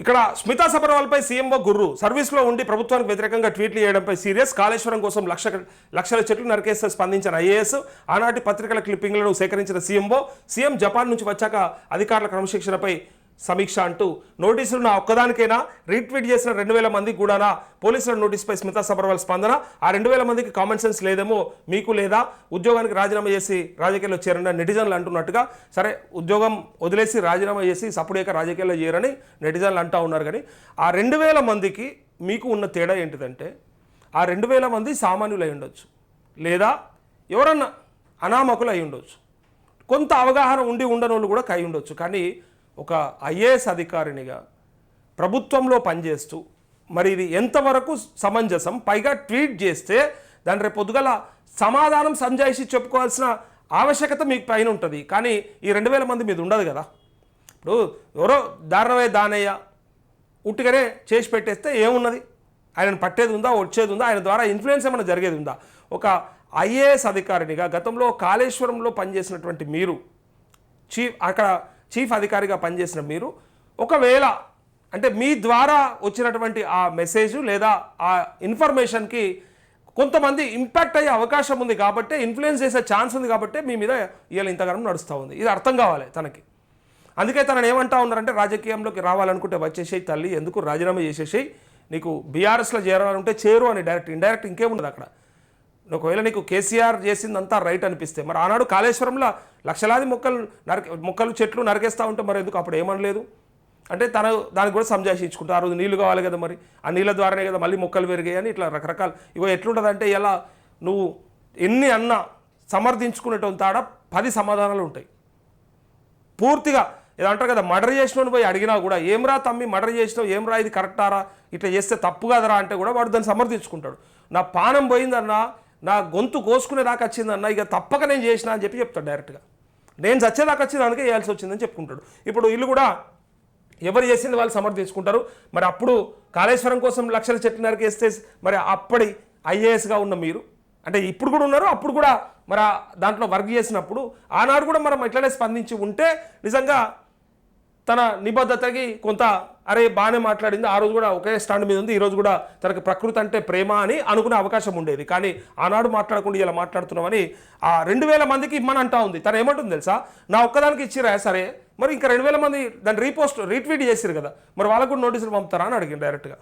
ఇక్కడ స్మితా సబర్వాల్పై సీఎంఓ గుర్రు సర్వీస్లో ఉండి ప్రభుత్వానికి వ్యతిరేకంగా ట్వీట్లు చేయడంపై సీరియస్ కాళేశ్వరం కోసం లక్ష లక్షల చెట్లు నరికేస్తే స్పందించిన ఐఏఎస్. ఆనాటి పత్రికల క్లిప్పింగ్లను సేకరించిన సీఎంఓ సీఎం జపాన్ నుంచి వచ్చాక అధికారుల క్రమశిక్షణపై సమీక్ష అంటూ నోటీసులు నా ఒక్కదానికైనా? రీట్వీట్ చేసిన రెండు వేల మందికి కూడానా? పోలీసుల నోటీస్పై స్మితా సబర్వాల్ స్పందన. ఆ రెండు వేల మందికి కామన్ సెన్స్ లేదేమో మీకు లేదా? ఉద్యోగానికి రాజీనామా చేసి రాజకీయాల్లో చేరండి నెటిజన్లు అంటున్నట్టుగా. సరే ఉద్యోగం వదిలేసి రాజీనామా చేసి సప్పుడేక రాజకీయాల్లో చేరని నెటిజన్లు అంటూ ఉన్నారు కానీ ఆ రెండు వేల మందికి మీకు ఉన్న తేడా ఏంటిదంటే ఆ రెండు వేల మంది సామాన్యులు అయి ఉండొచ్చు. లేదా ఎవరన్నా అనామకులు అయి ఉండొచ్చు. కొంత అవగాహన ఉండి ఉండని వాళ్ళు కూడా కై ఉండొచ్చు. కానీ ఒక ఐఏఎస్ అధికారినిగా ప్రభుత్వంలో పనిచేస్తూ మరి ఇది ఎంతవరకు సమంజసం? పైగా ట్వీట్ చేస్తే దాని రేపు పొద్దుగల సమాధానం సంజాయిషి చెప్పుకోవాల్సిన ఆవశ్యకత మీకు పైన ఉంటుంది. కానీ ఈ రెండు వేల మంది మీద ఉండదు కదా. ఇప్పుడు ఎవరో దారుణమే దానయ్య ఉట్టిగానే చేసి పెట్టేస్తే ఏమున్నది? ఆయనను పట్టేది ఉందా వచ్చేది ఉందా? ఆయన ద్వారా ఇన్ఫ్లుయెన్స్ ఏమైనా జరిగేది ఉందా? ఒక ఐఏఎస్ అధికారినిగా గతంలో కాళేశ్వరంలో పనిచేసినటువంటి మీరు చీఫ్ అక్కడ చీఫ్ అధికారిగా పనిచేసిన మీరు ఒకవేళ అంటే మీ ద్వారా వచ్చినటువంటి ఆ మెసేజ్ లేదా ఆ ఇన్ఫర్మేషన్కి కొంతమంది ఇంపాక్ట్ అయ్యే అవకాశం ఉంది కాబట్టి ఇన్ఫ్లుయెన్స్ చేసే ఛాన్స్ ఉంది కాబట్టి మీ మీద ఇవాళ ఇంతగానం నడుస్తూ ఉంది. ఇది అర్థం కావాలి తనకి. అందుకే తనని ఏమంటా ఉన్నారంటే రాజకీయంలోకి రావాలనుకుంటే వచ్చేసేయి తల్లి ఎందుకు రాజీనామా చేసేసేయి నీకు బీఆర్ఎస్లో చేరాలంటే చేరు అని డైరెక్ట్ ఇండైరెక్ట్ ఇంకేముండదు అక్కడ. ఒకవేళ నీకు కేసీఆర్ చేసిందంతా రైట్ అనిపిస్తే మరి ఆనాడు కాళేశ్వరంలో లక్షలాది మొక్కలు నరక మొక్కలు చెట్లు నరికేస్తూ ఉంటే మరి ఎందుకు అప్పుడు ఏమనలేదు? అంటే తన దానికి కూడా సంజాయిషి ఆ రోజు నీళ్ళు కావాలి కదా మరి. ఆ నీళ్ళ ద్వారానే కదా మళ్ళీ మొక్కలు పెరిగాయి అని ఇట్లా రకరకాల ఇగో ఎట్లుంటుందంటే ఎలా నువ్వు ఎన్ని అన్నా సమర్థించుకునేటోని తాడ పది సమాధానాలు ఉంటాయి. పూర్తిగా ఇది అంటారు కదా మర్డర్ చేసినోని పోయి అడిగినా కూడా ఏమ్రా తమ్మి మర్డర్ చేసినావు ఏమ్రా ఇది కరెక్టారా ఇట్లా చేస్తే తప్పు కదరా అంటే కూడా వాడు దాన్ని సమర్థించుకుంటాడు. నా పానం పోయిందన్నా నా గొంతు కోసుకునే దాకా వచ్చిందన్న ఇక తప్పక నేను చేసిన అని చెప్పి చెప్తాడు డైరెక్ట్గా నేను చచ్చేదాకా వచ్చింది అందుకే చేయాల్సి వచ్చిందని చెప్పుకుంటాడు. ఇప్పుడు ఇల్లు కూడా ఎవరు చేసింది వాళ్ళు సమర్థించుకుంటారు మరి అప్పుడు కాళేశ్వరం కోసం లక్షల చెట్లు నరికేస్తే మరి అప్పటి ఐఏఎస్గా ఉన్న మీరు అంటే ఇప్పుడు కూడా ఉన్నారు అప్పుడు కూడా మరి దాంట్లో వర్క్ చేసినప్పుడు ఆనాడు కూడా మనం ఇట్లనే స్పందించి ఉంటే నిజంగా తన నిబద్ధతకి కొంత అరే బాగానే మాట్లాడింది. ఆ రోజు కూడా ఒకే స్టాండ్ మీద ఉంది. ఈరోజు కూడా తనకి ప్రకృతి అంటే ప్రేమ అని అనుకునే అవకాశం ఉండేది. కానీ ఆనాడు మాట్లాడకుండా ఇలా మాట్లాడుతున్నామని ఆ రెండు వేల మందికి ఇమ్మని అంటా ఉంది. తను ఏమంటుంది తెలుసా? నా ఒక్కదానికి ఇచ్చిరా? సరే. మరి ఇంకా రెండు వేల మంది దాన్ని రీపోస్ట్ రీట్వీట్ చేసిరు కదా. మరి వాళ్ళకు కూడా నోటీసులు పంపుతారా అని అడిగింది డైరెక్ట్గా.